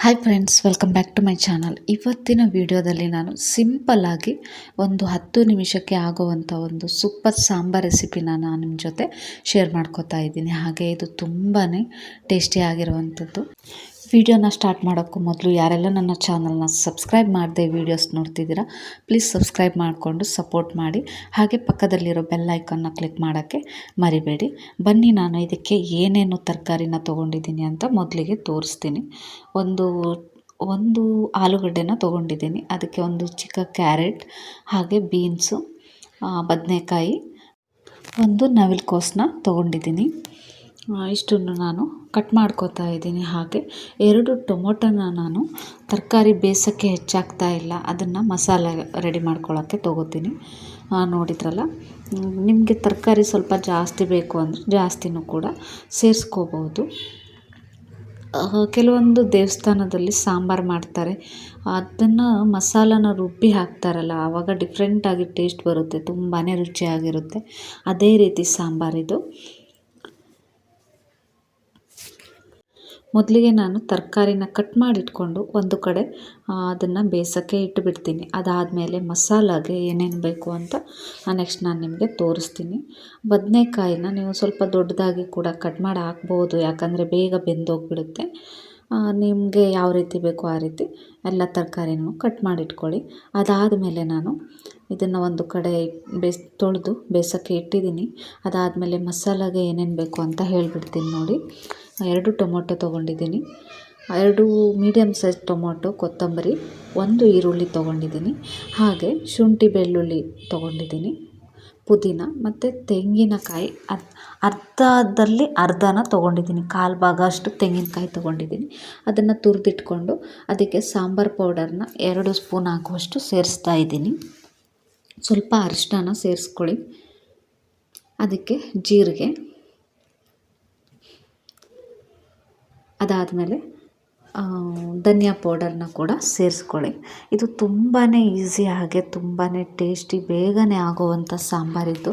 Hi friends welcome back to my channel ಇವತ್ತಿನ ವಿಡಿಯೋದಲ್ಲಿ ನಾನು ಸಿಂಪಲ್ಲಾಗಿ ಒಂದು ಹತ್ತು ನಿಮಿಷಕ್ಕೆ ಆಗುವಂಥ ಒಂದು ಸೂಪರ್ ಸಾಂಬಾರ್ ರೆಸಿಪಿನ ನಾನು ನಿಮ್ಮ ಜೊತೆ ಶೇರ್ ಮಾಡ್ಕೋತಾ ಇದ್ದೀನಿ. ಹಾಗೆ ಇದು ತುಂಬಾ ಟೇಸ್ಟಿಯಾಗಿರುವಂಥದ್ದು ವಿಡಿಯೋನ ಸ್ಟಾರ್ಟ್ ಮಾಡೋಕ್ಕೂ ಮೊದಲು ಯಾರೆಲ್ಲ ನನ್ನ ಚಾನಲ್ನ ಸಬ್ಸ್ಕ್ರೈಬ್ ಮಾಡದೆ ವೀಡಿಯೋಸ್ ನೋಡ್ತಿದ್ದೀರಾ ಪ್ಲೀಸ್ ಸಬ್ಸ್ಕ್ರೈಬ್ ಮಾಡಿಕೊಂಡು ಸಪೋರ್ಟ್ ಮಾಡಿ. ಹಾಗೆ ಪಕ್ಕದಲ್ಲಿರೋ ಬೆಲ್ ಐಕನ್ನ ಕ್ಲಿಕ್ ಮಾಡೋಕ್ಕೆ ಮರಿಬೇಡಿ. ಬನ್ನಿ ನಾನು ಇದಕ್ಕೆ ಏನೇನು ತರಕಾರಿನ ತೊಗೊಂಡಿದ್ದೀನಿ ಅಂತ ಮೊದಲಿಗೆ ತೋರಿಸ್ತೀನಿ. ಒಂದು ಒಂದು ಆಲೂಗಡ್ಡೆನ ತೊಗೊಂಡಿದ್ದೀನಿ. ಅದಕ್ಕೆ ಒಂದು ಚಿಕ್ಕ ಕ್ಯಾರೆಟ್ ಹಾಗೆ ಬೀನ್ಸು ಬದನೆಕಾಯಿ, ಒಂದು ನವಿಲುಕೋಸನ್ನ ತೊಗೊಂಡಿದ್ದೀನಿ. ಇಷ್ಟನ್ನು ನಾನು ಕಟ್ ಮಾಡ್ಕೋತಾ ಇದ್ದೀನಿ ಹಾಗೆ. ಎರಡು ಟೊಮೊಟೊನ ನಾನು ತರಕಾರಿ ಬೇಯಿಸೋಕ್ಕೆ ಹೆಚ್ಚಾಗ್ತಾ ಇಲ್ಲ. ಅದನ್ನು ಮಸಾಲೆ ರೆಡಿ ಮಾಡ್ಕೊಳ್ಳೋಕ್ಕೆ ತೊಗೋತೀನಿ. ನೋಡಿದ್ರಲ್ಲ? ನಿಮಗೆ ತರಕಾರಿ ಸ್ವಲ್ಪ ಜಾಸ್ತಿ ಬೇಕು ಅಂದರೆ ಜಾಸ್ತಿನೂ ಕೂಡ ಸೇರಿಸ್ಕೋಬೋದು. ಕೆಲವೊಂದು ದೇವಸ್ಥಾನದಲ್ಲಿ ಸಾಂಬಾರು ಮಾಡ್ತಾರೆ. ಅದನ್ನು ಮಸಾಲನ ರುಬ್ಬಿ ಹಾಕ್ತಾರಲ್ಲ ಆವಾಗ ಡಿಫ್ರೆಂಟಾಗಿ ಟೇಸ್ಟ್ ಬರುತ್ತೆ ತುಂಬಾ ರುಚಿಯಾಗಿರುತ್ತೆ. ಅದೇ ರೀತಿ ಸಾಂಬಾರಿದು ಮೊದಲಿಗೆ ನಾನು ತರಕಾರಿನ ಕಟ್ ಮಾಡಿಟ್ಕೊಂಡು ಒಂದು ಕಡೆ ಅದನ್ನು ಬೇಯಿಸೋಕ್ಕೆ ಇಟ್ಟುಬಿಡ್ತೀನಿ ಅದಾದಮೇಲೆ ಮಸಾಲಾಗೆ ಏನೇನು ಬೇಕು ಅಂತ ನೆಕ್ಸ್ಟ್ ನಾನು ನಿಮಗೆ ತೋರಿಸ್ತೀನಿ. ಬದನೆಕಾಯಿನ ನೀವು ಸ್ವಲ್ಪ ದೊಡ್ಡದಾಗಿ ಕೂಡ ಕಟ್ ಮಾಡಿ ಹಾಕ್ಬೋದು. ಯಾಕಂದರೆ ಬೇಗ ಬೆಂದೋಗಿಬಿಡುತ್ತೆ. ನಿಮಗೆ ಯಾವ ರೀತಿ ಬೇಕೋ ಆ ರೀತಿ ಎಲ್ಲ ತರಕಾರಿನೂ ಕಟ್ ಮಾಡಿಟ್ಕೊಳ್ಳಿ. ಅದಾದಮೇಲೆ ನಾನು ಇದನ್ನು ಒಂದು ಕಡೆ ಬೇಸ್, ತೊಳೆದು ಬೇಯಿಸೋಕ್ಕೆ ಇಟ್ಟಿದ್ದೀನಿ. ಅದಾದಮೇಲೆ ಮಸಾಲಾಗೆ ಏನೇನು ಬೇಕು ಅಂತ ಹೇಳಿಬಿಡ್ತೀನಿ ನೋಡಿ. ಎರಡು ಟೊಮೊಟೊ ತೊಗೊಂಡಿದ್ದೀನಿ. ಎರಡು ಮೀಡಿಯಮ್ ಸೈಜ್ ಟೊಮೊಟೊ, ಕೊತ್ತಂಬರಿ, ಒಂದು ಈರುಳ್ಳಿ ತೊಗೊಂಡಿದ್ದೀನಿ. ಹಾಗೆ ಶುಂಠಿ ಬೆಳ್ಳುಳ್ಳಿ ತೊಗೊಂಡಿದ್ದೀನಿ. ಪುದೀನ ಮತ್ತು ತೆಂಗಿನಕಾಯಿ ಅದು ಅರ್ಧದಲ್ಲಿ ಅರ್ಧನ ತೊಗೊಂಡಿದ್ದೀನಿ. ಕಾಲು ಭಾಗ ಅಷ್ಟು ತೆಂಗಿನಕಾಯಿ ತೊಗೊಂಡಿದ್ದೀನಿ. ಅದನ್ನು ತುರಿದಿಟ್ಕೊಂಡು ಅದಕ್ಕೆ ಸಾಂಬಾರು ಪೌಡರ್ನ ಎರಡು ಸ್ಪೂನ್ ಹಾಕುವಷ್ಟು ಸೇರಿಸ್ತಾ ಇದ್ದೀನಿ. ಸ್ವಲ್ಪ ಅರಿಶಿನ ಸೇರಿಸ್ಕೊಳ್ಳಿ. ಅದಕ್ಕೆ ಜೀರಿಗೆ ಅದಾದಮೇಲೆ ಧನಿಯಾ ಪೌಡರ್ನ ಕೂಡ ಸೇರಿಸ್ಕೊಳ್ಳಿ. ಇದು ತುಂಬಾ ಈಸಿ ಹಾಗೆ ತುಂಬಾ ಟೇಸ್ಟಿ ಬೇಗನೆ ಆಗುವಂಥ ಸಾಂಬಾರಿದ್ದು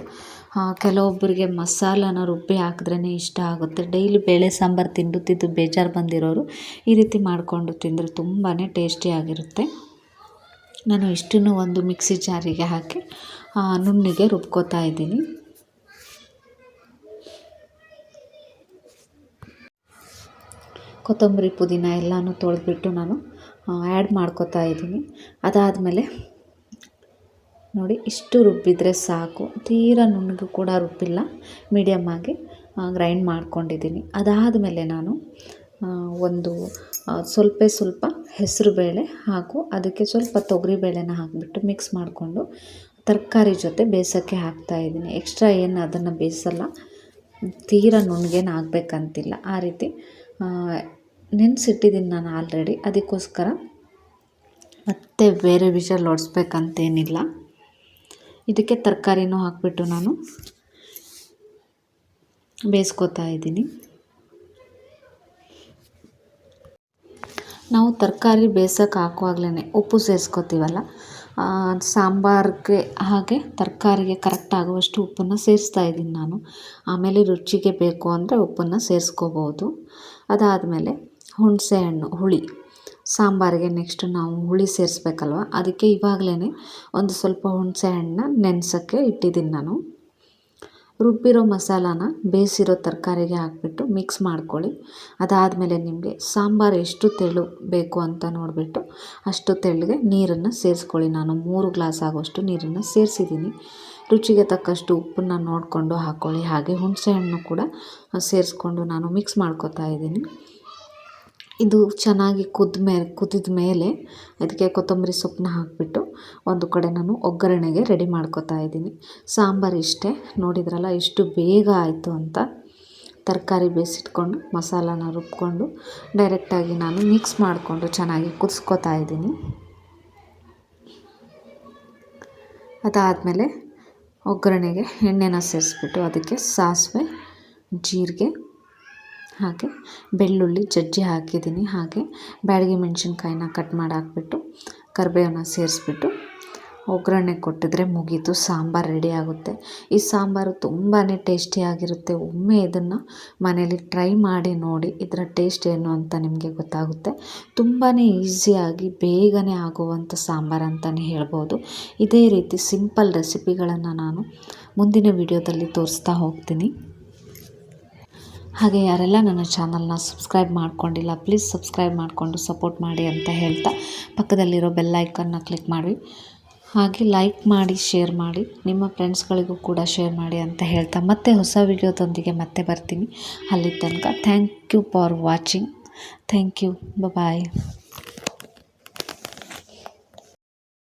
ಕೆಲವೊಬ್ಬರಿಗೆ ಮಸಾಲನ ರುಬ್ಬಿ ಹಾಕಿದ್ರೇ ಇಷ್ಟ ಆಗುತ್ತೆ. ಡೈಲಿ ಬೇಳೆ ಸಾಂಬಾರು ತಿಂದು ತಿಂದು ಬೇಜಾರು ಬಂದಿರೋರು ಈ ರೀತಿ ಮಾಡಿಕೊಂಡು ತಿಂದರೆ ತುಂಬಾ ಟೇಸ್ಟಿಯಾಗಿರುತ್ತೆ ನಾನು ಇಷ್ಟನ್ನು ಒಂದು ಮಿಕ್ಸಿ ಜಾರಿಗೆ ಹಾಕಿ ನುಣ್ಣಿಗೆ ರುಬ್ಕೋತಾ ಇದ್ದೀನಿ. ಕೊತ್ತಂಬರಿ ಪುದೀನ ಎಲ್ಲನೂ ತೊಳೆದ್ಬಿಟ್ಟು ನಾನು ಆ್ಯಡ್ ಮಾಡ್ಕೋತಾ ಇದ್ದೀನಿ. ಅದಾದಮೇಲೆ ನೋಡಿ, ಇಷ್ಟು ರುಬ್ಬಿದರೆ ಸಾಕು. ತೀರ ನುಣ್ಣಗೂ ಕೂಡ ರುಬ್ಬಿಲ್ಲ ಮೀಡಿಯಮ್ ಆಗಿ ಗ್ರೈಂಡ್ ಮಾಡ್ಕೊಂಡಿದ್ದೀನಿ. ಅದಾದಮೇಲೆ ನಾನು ಒಂದು ಸ್ವಲ್ಪ ಸ್ವಲ್ಪ ಹೆಸರುಬೇಳೆ ಹಾಗೂ ಅದಕ್ಕೆ ಸ್ವಲ್ಪ ತೊಗರಿಬೇಳೆನ ಹಾಕಿಬಿಟ್ಟು ಮಿಕ್ಸ್ ಮಾಡಿಕೊಂಡು ತರಕಾರಿ ಜೊತೆ ಬೇಯಿಸೋಕ್ಕೆ ಹಾಕ್ತಾಯಿದ್ದೀನಿ ಎಕ್ಸ್ಟ್ರಾ ಏನು ಅದನ್ನು ಬೇಯಿಸಲ್ಲ. ತೀರ ನುಣ್ಣಗೇನು ಆಗಬೇಕಂತಿಲ್ಲ. ಆ ರೀತಿ ನೆನೆಸಿಟ್ಟಿದ್ದೀನಿ ನಾನು ಆಲ್ರೆಡಿ ಅದಕ್ಕೋಸ್ಕರ ಮತ್ತೆ ಬೇರೆ ವಿಷಲ್ ಹೊಡ್ಸ್ಬೇಕಂತೇನಿಲ್ಲ ಇದಕ್ಕೆ ತರಕಾರಿನೂ ಹಾಕಿಬಿಟ್ಟು ನಾನು ಬೇಯಿಸ್ಕೊತಾ ಇದ್ದೀನಿ. ನಾವು ತರಕಾರಿ ಬೇಯಿಸೋಕೆ ಹಾಕುವಾಗಲೇ ಉಪ್ಪು ಸೇರಿಸ್ಕೊತೀವಲ್ಲ ಸಾಂಬಾರಿಗೆ ಹಾಗೆ ತರಕಾರಿಗೆ ಕರೆಕ್ಟ್ ಆಗುವಷ್ಟು ಉಪ್ಪನ್ನು ಸೇರಿಸ್ತಾ ಇದ್ದೀನಿ ನಾನು. ಆಮೇಲೆ ರುಚಿಗೆ ಬೇಕು ಅಂದರೆ ಉಪ್ಪನ್ನು ಸೇರಿಸ್ಕೋಬೋದು. ಅದಾದಮೇಲೆ ಹುಣಸೆ ಹಣ್ಣು ಹುಳಿ. ಸಾಂಬಾರಿಗೆ ನೆಕ್ಸ್ಟ್ ನಾವು ಹುಳಿ ಸೇರಿಸ್ಬೇಕಲ್ವ? ಅದಕ್ಕೆ ಇವಾಗಲೇ ಒಂದು ಸ್ವಲ್ಪ ಹುಣಸೆ ಹಣ್ಣನ್ನ ನೆನೆಸೋಕ್ಕೆ ಇಟ್ಟಿದ್ದೀನಿ ನಾನು. ರುಬ್ಬಿರೋ ಮಸಾಲಾನ ಬೇಯಿಸಿರೋ ತರಕಾರಿಗೆ ಹಾಕ್ಬಿಟ್ಟು ಮಿಕ್ಸ್ ಮಾಡ್ಕೊಳ್ಳಿ. ಅದಾದಮೇಲೆ ನಿಮಗೆ ಸಾಂಬಾರು ಎಷ್ಟು ತೆಳು ಬೇಕು ಅಂತ ನೋಡಿಬಿಟ್ಟು ಅಷ್ಟು ತೆಳ್ಳಗೆ ನೀರನ್ನು ಸೇರಿಸ್ಕೊಳ್ಳಿ. ನಾನು ಮೂರು ಗ್ಲಾಸ್ ಆಗೋಷ್ಟು ನೀರನ್ನು ಸೇರಿಸಿದ್ದೀನಿ. ರುಚಿಗೆ ತಕ್ಕಷ್ಟು ಉಪ್ಪನ್ನು ನೋಡಿಕೊಂಡು ಹಾಕ್ಕೊಳ್ಳಿ ಹಾಗೆ ಹುಣಸೆ ಹಣ್ಣು ಕೂಡ ಸೇರಿಸ್ಕೊಂಡು ನಾನು ಮಿಕ್ಸ್ ಮಾಡ್ಕೋತಾ ಇದ್ದೀನಿ. ಇದು ಚೆನ್ನಾಗಿ ಕುದ್ದ ಮೇಲೆ ಕುದಿದ ಮೇಲೆ ಅದಕ್ಕೆ ಕೊತ್ತಂಬರಿ ಸೊಪ್ಪನ್ನ ಹಾಕಿಬಿಟ್ಟು ಒಂದು ಕಡೆ ನಾನು ಒಗ್ಗರಣೆಗೆ ರೆಡಿ ಮಾಡ್ಕೊತಾ ಇದ್ದೀನಿ. ಸಾಂಬಾರು ಇಷ್ಟೇ. ನೋಡಿದ್ರಲ್ಲ ಇಷ್ಟು ಬೇಗ ಆಯಿತು ಅಂತ. ತರಕಾರಿ ಬೇಯಿಸಿಟ್ಕೊಂಡು, ಮಸಾಲಾನ ರುಬ್ಕೊಂಡು ಡೈರೆಕ್ಟಾಗಿ ನಾನು ಮಿಕ್ಸ್ ಮಾಡಿಕೊಂಡು ಚೆನ್ನಾಗಿ ಕುದಿಸ್ಕೊತಾ ಇದ್ದೀನಿ. ಅದಾದಮೇಲೆ ಒಗ್ಗರಣೆಗೆ ಎಣ್ಣೆನ ಸೇರಿಸ್ಬಿಟ್ಟು ಅದಕ್ಕೆ ಸಾಸಿವೆ, ಜೀರಿಗೆ ಹಾಗೆ ಬೆಳ್ಳುಳ್ಳಿ ಜಜ್ಜಿ ಹಾಕಿದ್ದೀನಿ. ಹಾಗೆ ಬ್ಯಾಡಗಿ ಮೆಣಸಿನ್ಕಾಯಿನ ಕಟ್ ಮಾಡಿ ಹಾಕ್ಬಿಟ್ಟು ಕರಿಬೇವನ್ನ ಸೇರಿಸ್ಬಿಟ್ಟು ಒಗ್ಗರಣೆ ಕೊಟ್ಟಿದ್ರೆ ಮುಗೀತು. ಸಾಂಬಾರು ರೆಡಿ ಆಗುತ್ತೆ. ಈ ಸಾಂಬಾರು ತುಂಬಾ ಟೇಸ್ಟಿಯಾಗಿರುತ್ತೆ ಒಮ್ಮೆ ಇದನ್ನು ಮನೇಲಿ ಟ್ರೈ ಮಾಡಿ ನೋಡಿ ಇದರ ಟೇಸ್ಟ್ ಏನು ಅಂತ ನಿಮಗೆ ಗೊತ್ತಾಗುತ್ತೆ. ತುಂಬಾ ಈಸಿಯಾಗಿ ಬೇಗನೆ ಆಗುವಂಥ ಸಾಂಬಾರು ಅಂತಲೇ ಹೇಳ್ಬೋದು. ಇದೇ ರೀತಿ ಸಿಂಪಲ್ ರೆಸಿಪಿಗಳನ್ನು ನಾನು ಮುಂದಿನ ವಿಡಿಯೋದಲ್ಲಿ ತೋರಿಸ್ತಾ ಹೋಗ್ತೀನಿ. ಹಾಗೆ ಯಾರೆಲ್ಲ ನನ್ನ ಚಾನಲ್ನ ಸಬ್ಸ್ಕ್ರೈಬ್ ಮಾಡ್ಕೊಂಡಿಲ್ಲ ಪ್ಲೀಸ್ ಸಬ್ಸ್ಕ್ರೈಬ್ ಮಾಡಿಕೊಂಡು ಸಪೋರ್ಟ್ ಮಾಡಿ ಅಂತ ಹೇಳ್ತಾ ಪಕ್ಕದಲ್ಲಿರೋ ಬೆಲ್ ಐಕನ್ನ ಕ್ಲಿಕ್ ಮಾಡಿ ಹಾಗೆ ಲೈಕ್ ಮಾಡಿ ಶೇರ್ ಮಾಡಿ, ನಿಮ್ಮ ಫ್ರೆಂಡ್ಸ್ಗಳಿಗೂ ಕೂಡ ಶೇರ್ ಮಾಡಿ ಅಂತ ಹೇಳ್ತಾ ಮತ್ತೆ ಹೊಸ ವಿಡಿಯೋದೊಂದಿಗೆ ಮತ್ತೆ ಬರ್ತೀನಿ. ಅಲ್ಲಿ ತನಕ thank you for watching thank you bye